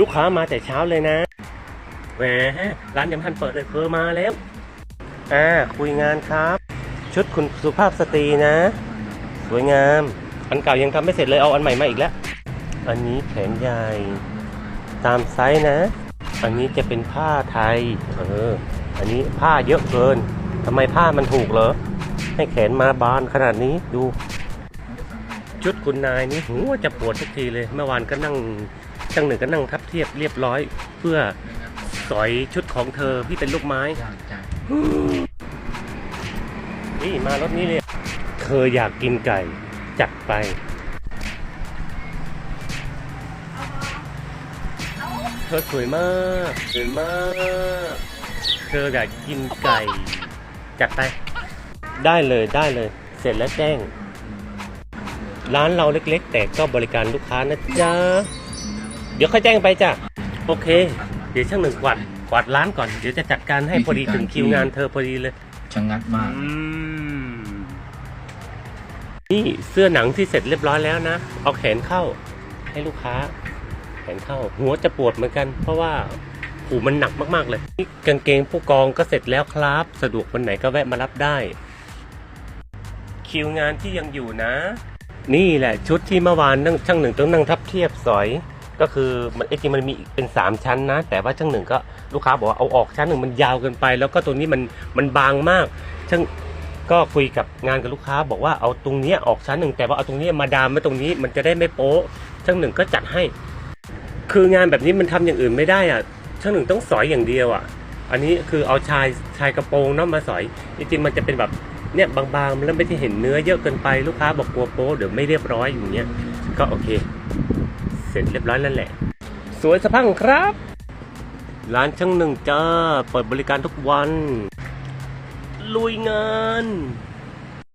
ลูกค้ามาแต่เช้าเลยนะแหมร้านยังทันเปิดเลยเพอมาแล้วอ่าคุยงานครับ ชุดคุณสุภาพสตรีนะ สวยงาม อันเก่ายังทำไม่เสร็จเลยเอาอันใหม่มาอีกแล้ว อันนี้แขนใหญ่ ตามไซส์นะ อันนี้จะเป็นผ้าไทยเอออันนี้ผ้าเยอะเกินทำไมผ้ามันถูกเหรอให้แขนมาบานขนาดนี้ดู ชุดคุณนายนี่หัวจะปวดทุกทีเลย เมื่อวานก็นั่ง จังหนึ่งก็นั่งทับเทียบเรียบร้อย เพื่อสอยชุดของเธอที่เป็นลูกไม้ นี่มารถนี้เลยเธออยากกินไก่ จัดไป เธอสวยมากสวยมาก เธออยากกินไก่ จัดไป ได้เลยได้เลย เสร็จแล้วแจ้ง ร้านเราเล็กๆ แต่ก็บริการลูกค้านะจ๊ะ เดี๋ยวค่อยแจ้งไปจ้ะโอเค เดี๋ยวช่างหนึ่งกวาดกวาดร้านก่อนเดี๋ยวจะจัดการให้พอดีถึงคิวงานเธอพอดีเลย ชะงัดมากอืมนี่เสื้อหนังที่เสร็จเรียบร้อยแล้วนะเอาแขนเข้าให้ลูกค้า แขนเข้า หัวจะปวดเหมือนกัน เพราะว่าหูมันหนักมากๆเลยนี่กางเกงผู้กองก็เสร็จแล้วครับ สะดวกวันไหนก็แวะมารับได้ คิวงานที่ยังอยู่นะ นี่แหละชุดที่เมื่อวานนั่งช่างหนึ่งต้องนั่งทับเทียบสอย ก็คือมันจริงมันมีเป็นสามชั้นนะ แต่ว่าช่างหนึ่งก็ลูกค้าบอกว่าเอาออกชั้นหนึ่งมันยาวเกินไป แล้วก็ตัวนี้มันมันบางมาก ช่างก็คุยกับงานกับลูกค้า บอกว่าเอาตรงนี้ออกชั้นหนึ่งแต่ว่าเอาตรงนี้มาดามไว้ตรงนี้มันจะได้ไม่โป๊ะช่างหนึ่งก็จัดให้ คืองานแบบนี้มันทำอย่างอื่นไม่ได้อะช่างหนึ่งต้องสอยอย่างเดียวอะ อันนี้คือเอาชายชายกระโปรงเนาะมาสอยจริงๆมันจะเป็นแบบเนี่ยบางๆแล้วไม่ได้เห็นเนื้อเยอะเกินไปลูกค้าบอกกลัวโป๊ะเดี๋ยวไม่เรียบร้อยอย่างเงี้ยก็โอเค ร็จเรียบร้อยแล้วแหละ สวยสะพังครับ ร้านช่างหนึ่งจ้า เปิดบริการทุกวัน ลุยงาน